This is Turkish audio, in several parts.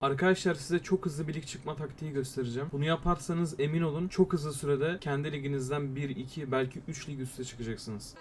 Arkadaşlar size çok hızlı bir lig çıkma taktiği göstereceğim. Bunu yaparsanız emin olun çok hızlı sürede kendi liginizden 1, 2 belki 3 lig üste çıkacaksınız.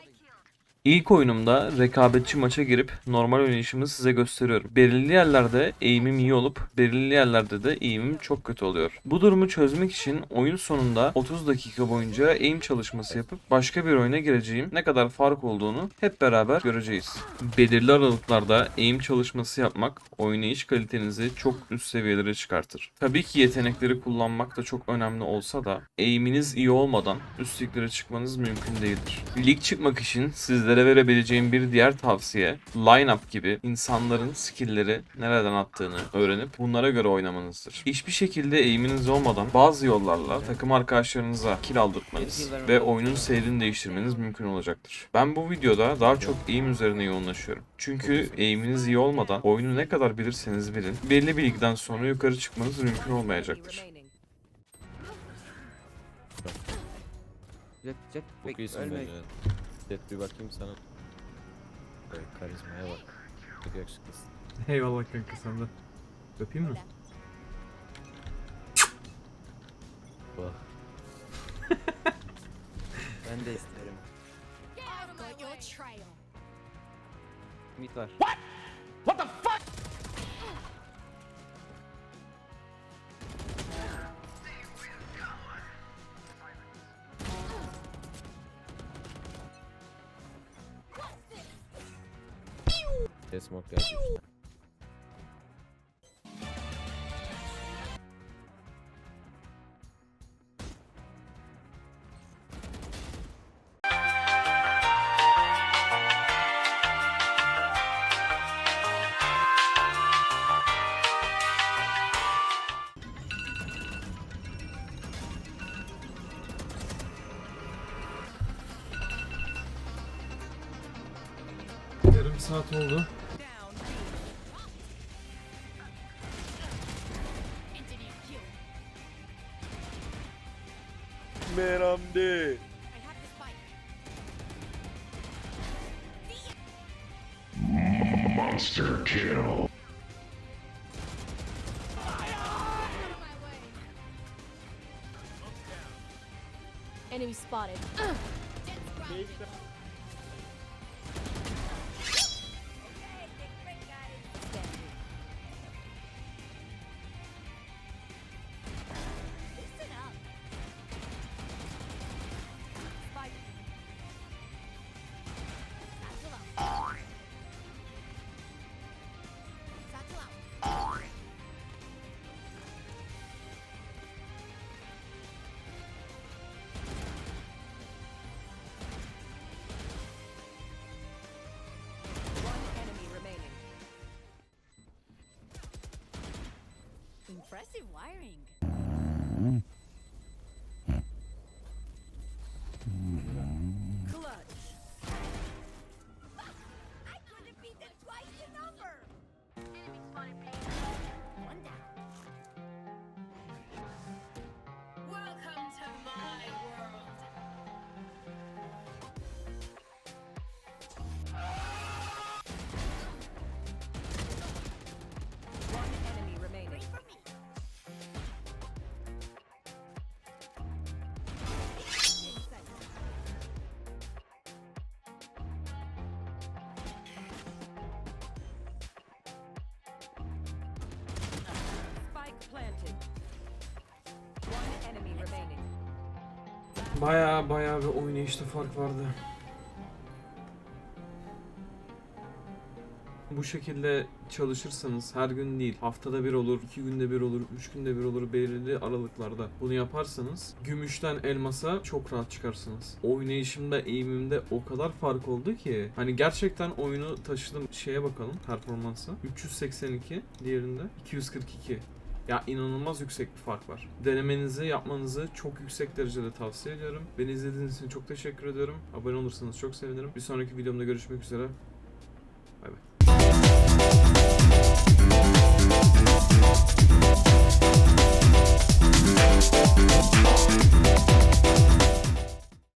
İlk oyunumda rekabetçi maça girip normal oynayışımı size gösteriyorum. Belirli yerlerde eğimim iyi olup belirli yerlerde de eğimim çok kötü oluyor. Bu durumu çözmek için oyun sonunda 30 dakika boyunca eğim çalışması yapıp başka bir oyuna gireceğim ne kadar fark olduğunu hep beraber göreceğiz. Belirli aralıklarda eğim çalışması yapmak oynayış kalitenizi çok üst seviyelere çıkartır. Tabii ki yetenekleri kullanmak da çok önemli olsa da eğiminiz iyi olmadan üst liglere çıkmanız mümkün değildir. Lig çıkmak için sizlere verebileceğim bir diğer tavsiye line-up gibi insanların skill'leri nereden attığını öğrenip bunlara göre oynamanızdır. Hiçbir şekilde eğiminiz olmadan bazı yollarla takım arkadaşlarınıza kill aldırtmanız ve oyunun seyrini değiştirmeniz mümkün olacaktır. Ben bu videoda daha çok eğim üzerine yoğunlaşıyorum. Çünkü eğiminiz iyi olmadan oyunu ne kadar bilirseniz bilin belli bir ligden sonra yukarı çıkmanız mümkün olmayacaktır. Jet jet Çok iyisin bence. Jet bir bakayım sana. Evet, karizmaya bak. Çok yakışıklısın. Eyvallah kanka sen de. Öpeyim mi? Bak. Ben de isterim. I've got your trail. Mid var. Jet smoke geldi. saat oldu. Meramdi. Monster kill. Enemy spotted. Uh. Impressive wiring. Baya baya bir oynayışta fark vardı. Bu şekilde çalışırsanız her gün değil, haftada bir olur, iki günde bir olur, üç günde bir olur belirli aralıklarda bunu yaparsanız gümüşten elmasa çok rahat çıkarsınız. Oynayışımda, eğimimde o kadar fark oldu ki hani gerçekten oyunu taşıdım. Şeye bakalım performansa. 382, diğerinde 242. Ya inanılmaz yüksek bir fark var. Denemenizi, yapmanızı çok yüksek derecede tavsiye ediyorum. Beni izlediğiniz için çok teşekkür ediyorum. Abone olursanız çok sevinirim. Bir sonraki videomda görüşmek üzere.